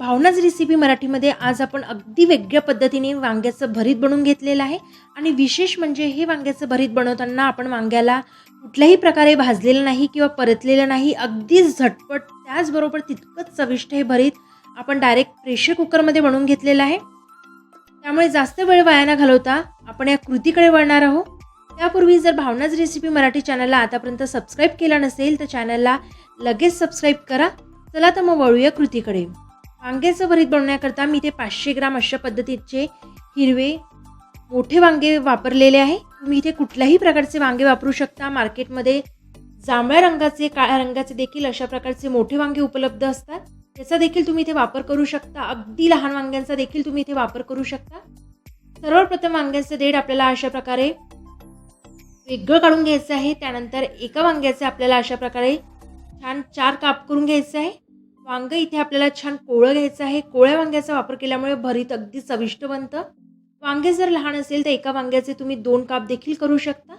भावनाच recipe मराठीमध्ये आज आपण अगदी वेगळ्या पद्धतीने वांग्याचं भरीत बनवून घेतलेलं आहे. आणि विशेष म्हणजे हे वांग्याचं भरीत बनवताना आपण वांग्याला कुठल्याही प्रकारे भाजलेलं नाही किंवा परतलेलं नाही अगदी झटपट त्याचबरोबर तितकंच चविष्ट हे भरीत आपण डायरेक्ट प्रेशर कुकरमध्ये बनवून घेतलेलं आहे. त्यामुळे जास्त वेळ वाया न घालवता आपण या कृतीकडे वळणार आहोत. त्यापूर्वी जर भावनाच रेसिपी मराठी चॅनलला आतापर्यंत सबस्क्राईब केला नसेल तर चॅनलला लगेच सबस्क्राईब करा. चला तर मग वळूया कृतीकडे. वांग्याचं भरीत बनवण्याकरता मी ते पाचशे ग्राम अशा पद्धतीचे हिरवे मोठे वांगे वापरलेले आहे. तुम्ही इथे कुठल्याही प्रकारचे वांगे वापरू शकता. मार्केटमध्ये जांभळ्या रंगाचे काळ्या रंगाचे देखील अशा प्रकारचे मोठे वांगे उपलब्ध असतात. त्याचा देखील तुम्ही इथे वापर करू शकता. अगदी लहान वांग्यांचा देखील तुम्ही इथे वापर करू शकता. सर्वप्रथम वांग्यांचं देठ आपल्याला अशा प्रकारे वेगळं काढून घ्यायचं आहे. त्यानंतर एका वांग्याचे आपल्याला अशा प्रकारे छान चार काप करून घ्यायचं आहे. वांगं इथे आपल्याला छान कोळं घ्यायचं आहे. कोळ्या वांग्याचा वापर केल्यामुळे भरीत अगदी चविष्ट बनतं. वांगे जर लहान असेल तर एका वांग्याचे तुम्ही दोन काप देखील करू शकता.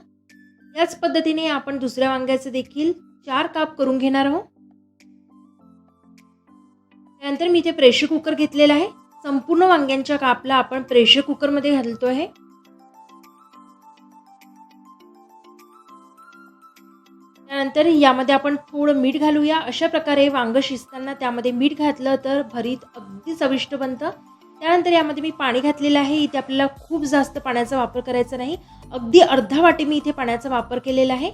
याच पद्धतीने आपण दुसऱ्या वांग्याचे देखील चार काप करून घेणार आहोत. त्यानंतर मी इथे प्रेशर कुकर घेतलेला आहे. संपूर्ण वांग्यांच्या कापला आपण प्रेशर कुकरमध्ये घालतो आहे त्यानंतर यामध्ये आपण थोडं मीठ घालूया. अशा प्रकारे वांग शिजताना त्यामध्ये मीठ घातलं तर भरीत अगदी चविष्ट बनतं. त्यानंतर यामध्ये मी पाणी घातलेलं आहे. इथे आपल्याला खूप जास्त पाण्याचा वापर करायचा नाही. अगदी अर्धा वाटी मी इथे पाण्याचा वापर केलेला आहे.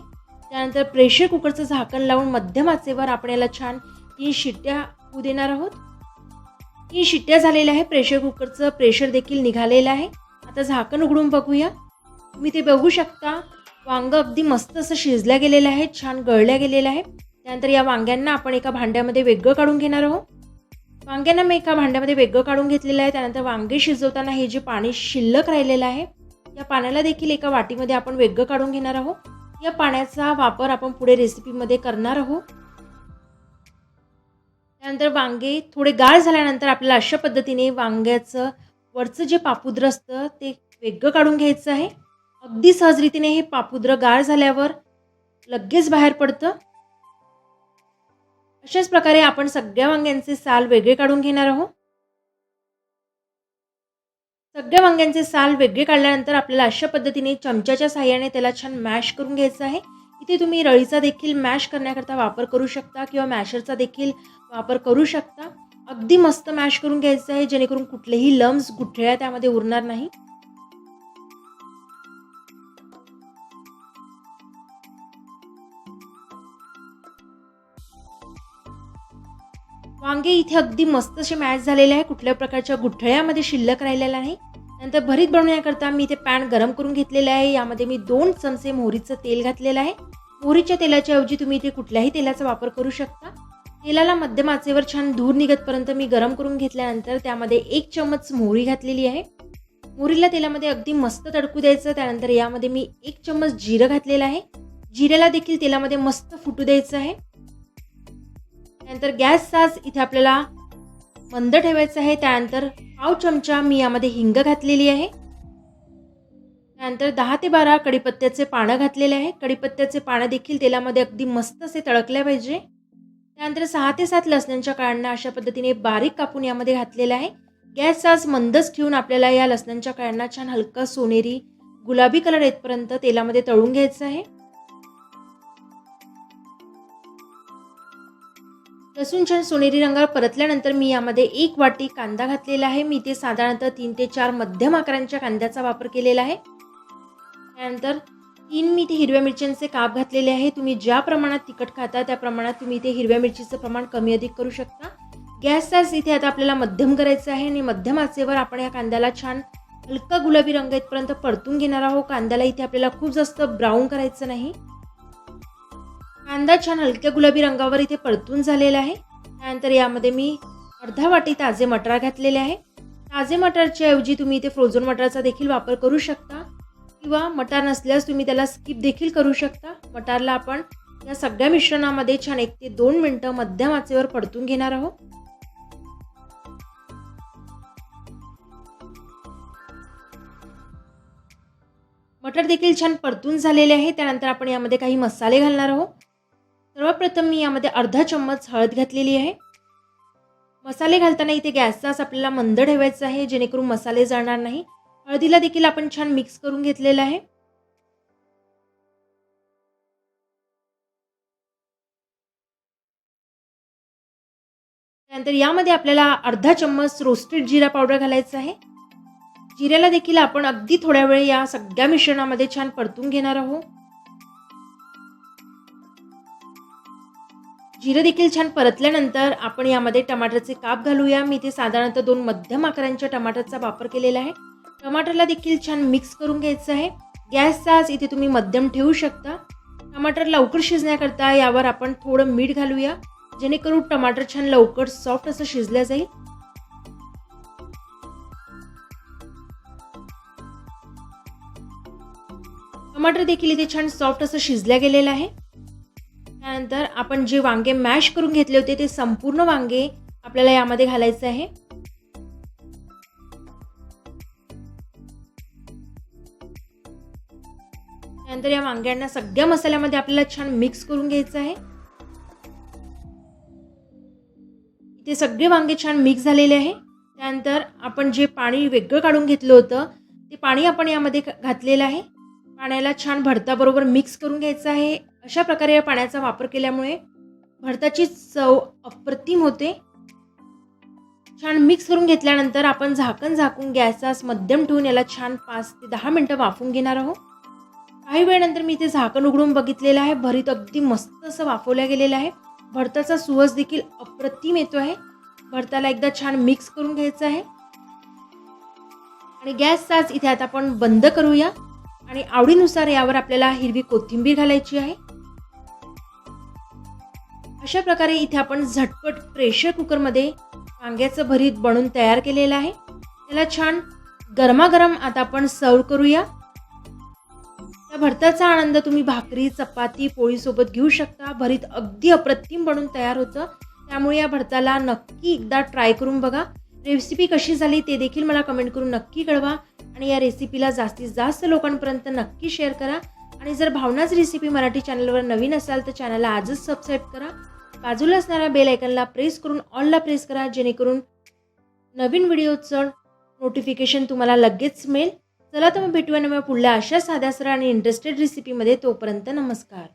त्यानंतर प्रेशर कुकरचं झाकण लावून मध्यम आचेवर आपण याला छान तीन शिट्ट्या होऊ देणार आहोत. तीन शिट्ट्या झालेल्या आहे. प्रेशर कुकरचं प्रेशर देखील निघालेलं आहे. आता झाकण उघडून बघूया. तुम्ही ते बघू शकता. वांग अगदी मस्त असं शिजल्या गेलेलं आहे छान गळल्या गेलेलं आहे त्यानंतर या वांग्यांना आपण एका भांड्यामध्ये वेगळं काढून घेणार आहोत. वांग्यांना मी एका भांड्यामध्ये वेगळं काढून घेतलेलं आहे. त्यानंतर वांगे शिजवताना हे जे पाणी शिल्लक राहिलेलं आहे या पाण्याला देखील एका वाटीमध्ये आपण वेगळं काढून घेणार आहोत. या पाण्याचा वापर आपण पुढे रेसिपीमध्ये करणार आहोत. त्यानंतर वांगे थोडे गाळ झाल्यानंतर आपल्याला अशा पद्धतीने वांग्याचं वरचं जे पापुद्र असतं ते वेगळं काढून घ्यायचं आहे. अगदी सहजरीतीने हे पापुद्र गाळ झाल्यावर लगेच बाहेर पडतं. अशाच प्रकारे आपण सगळ्या वांग्यांचे साल वेगळे काढून घेणार आहोत. सगळ्या वांग्यांचे साल वेगळे काढल्यानंतर आपल्याला अशा पद्धतीने चमच्याच्या साह्याने त्याला छान मॅश करून घ्यायचं आहे. इथे तुम्ही रळीचा देखील मॅश करण्याकरता वापर करू शकता किंवा मॅशरचा देखील वापर करू शकता. अगदी मस्त मॅश करून घ्यायचं आहे जेणेकरून कुठलेही लम्स गुठळ्या त्यामध्ये उरणार नाही. वांगे इथे अगदी मस्त असे मॅच झालेले आहे. कुठल्या प्रकारच्या गुठळ्यामध्ये शिल्लक राहिलेला नाही. नंतर भरीत बनवण्याकरता मी इथे पॅन गरम करून घेतलेलं आहे. यामध्ये मी दोन चमचे मोहरीचं तेल घातलेलं आहे. मोहरीच्या तेलाच्या ऐवजी तुम्ही इथे कुठल्याही तेलाचा वापर करू शकता. तेलाला मध्यम आचेवर छान धूर निघतपर्यंत मी गरम करून घेतल्यानंतर त्यामध्ये एक चम्मच मोहरी घातलेली आहे. मोहरीला तेलामध्ये अगदी मस्त तडकू द्यायचं. त्यानंतर यामध्ये मी एक चम्मच जिरं घातलेलं आहे. जिऱ्याला देखील तेलामध्ये मस्त फुटू द्यायचं आहे. त्यानंतर गॅस साज इथे आपल्याला मंद ठेवायचं आहे. त्यानंतर पाव चमचा मी यामध्ये हिंग घातलेली आहे. त्यानंतर दहा ते बारा कडीपत्त्याचे पानं घातलेले आहे. कडीपत्त्याचे पानं देखील तेलामध्ये अगदी मस्त असे तळकले पाहिजे. त्यानंतर सहा ते सात लसणांच्या काळ्यांना अशा पद्धतीने बारीक कापून यामध्ये घातलेला आहे. गॅस साज मंदच ठेवून आपल्याला या लसणांच्या काळ्यांना छान हलका सोनेरी गुलाबी कलर येतपर्यंत तेलामध्ये तळून घ्यायचं आहे. लसूण छान सोनेरी रंगावर परतल्यानंतर मी यामध्ये एक वाटी कांदा घातलेला आहे. मी ते साधारणतः तीन ते चार मध्यम आकारांच्या कांद्याचा वापर केलेला आहे. त्यानंतर तीन मी ते हिरव्या मिरच्यांचे काप घातलेले आहे. तुम्ही ज्या प्रमाणात तिखट खाता त्या प्रमाणात तुम्ही ते हिरव्या मिरचीचं प्रमाण कमी अधिक करू शकता. गॅस सास इथे आता आपल्याला मध्यम करायचं आहे आणि मध्यम आचेवर आपण या कांद्याला छान हलका गुलाबी रंग इथपर्यंत परतून घेणार आहोत. कांद्याला इथे आपल्याला खूप जास्त ब्राऊन करायचं नाही. कांदा छान हलक्या गुलाबी रंगावर इथे परतून झालेला आहे. त्यानंतर यामध्ये मी अर्धा वाटी ताजे मटार घातलेले आहे. ताजे मटारच्या ऐवजी तुम्ही इथे फ्रोझन मटारचा देखील वापर करू शकता. किंवा मटार नसल्यास तुम्ही त्याला स्किप देखील करू शकता. मटारला आपण या सगळ्या मिश्रणामध्ये छान एक ते दोन मिनटं मध्यम आचेवर परतून घेणार आहोत. मटर देखील छान परतून झालेले आहे. त्यानंतर आपण यामध्ये काही मसाले घालणार आहोत. सर्वप्रथम मी यामध्ये अर्धा चम्मच हळद घातलेली आहे. मसाले घालताना इथे गॅसचा आपल्याला मंद ठेवायचा आहे जेणेकरून मसाले जाणार नाही. हळदीला देखील आपण छान मिक्स करून घेतलेलं आहे. त्यानंतर यामध्ये आपल्याला अर्धा चम्मच रोस्टेड जिरा पावडर घालायचा आहे. जिऱ्याला देखील आपण अगदी थोड्या वेळ या सगळ्या मिश्रणामध्ये छान परतून घेणार आहोत. जिरं देखील छान परतल्यानंतर आपण यामध्ये टमाटरचे काप घालूया. मी इथे साधारणतः दोन मध्यम आकारांच्या टमाटरचा वापर केलेला आहे. टमाटरला देखील छान मिक्स करून घ्यायचं आहे. गॅसचा आज इथे तुम्ही मध्यम ठेवू शकता. टमाटर लवकर शिजण्याकरता यावर आपण थोडं मीठ घालूया. जेणेकरून टमाटर छान लवकर सॉफ्ट असं शिजलं जाईल. टमाटर देखील इथे छान सॉफ्ट असं शिजल्या गेलेलं आहे. त्यानंतर आपण जे वांगे मॅश करून घेतले होते ते संपूर्ण वांगे आपल्याला यामध्ये घालायचे आहे. त्यानंतर या वांग्यांना सगळ्या मसाल्यामध्ये आपल्याला छान मिक्स करून घ्यायचं आहे. इथे सगळे वांगे छान मिक्स झालेले आहे. त्यानंतर आपण जे पाणी वेगळं काढून घेतलं होतं ते पाणी आपण यामध्ये घातलेलं आहे. पाण्याला छान भरताबरोबर मिक्स करून घ्यायचं आहे. अशा प्रकारे या पाण्याचा वापर केल्यामुळे भरताची चव अप्रतिम होते. छान मिक्स करून घेतल्यानंतर आपण झाकण झाकून गॅसचा मध्यम ठेवून याला छान पाच ते दहा मिनटं वाफून घेणार आहोत. काही वेळानंतर मी ते झाकण उघडून बघितलेलं आहे. भरीत अगदी मस्त असं वाफवलं गेलेलं आहे. भरताचा सुवास देखील अप्रतिम येतो आहे. भरताला एकदा छान मिक्स करून घ्यायचं आहे. आणि गॅसचाच इथे आता आपण बंद करूया. आणि आवडीनुसार यावर आपल्याला हिरवी कोथिंबीर घालायची आहे. अशा प्रकारे इथे आपण झटपट प्रेशर कुकरमध्ये वांग्याचं भरीत बनवून तयार केलेलं आहे. त्याला छान गरमागरम आता आपण सर्व करूया. त्या भरताचा आनंद तुम्ही भाकरी चपाती पोळीसोबत घेऊ शकता. भरीत अगदी अप्रतिम बनून तयार होतं. त्यामुळे या भरताला नक्की एकदा ट्राय करून बघा. रेसिपी कशी झाली ते देखील मला कमेंट करून नक्की कळवा. आणि या रेसिपीला जास्तीत जास्त लोकांपर्यंत नक्की शेअर करा. आणि जर भावनाच रेसिपी मराठी चॅनलवर नवीन असाल तर चॅनलला आजच सबस्क्राईब करा. बाजूला असणाऱ्या बेल आयकनला प्रेस करून ऑलला प्रेस करा जेणेकरून नवीन व्हिडिओचं नोटिफिकेशन तुम्हाला लगेच मिळेल. चला तर मग भेटूया ना पुढल्या अशा साध्या सरळ आणि इंटरेस्टेड रेसिपीमध्ये तोपर्यंत नमस्कार.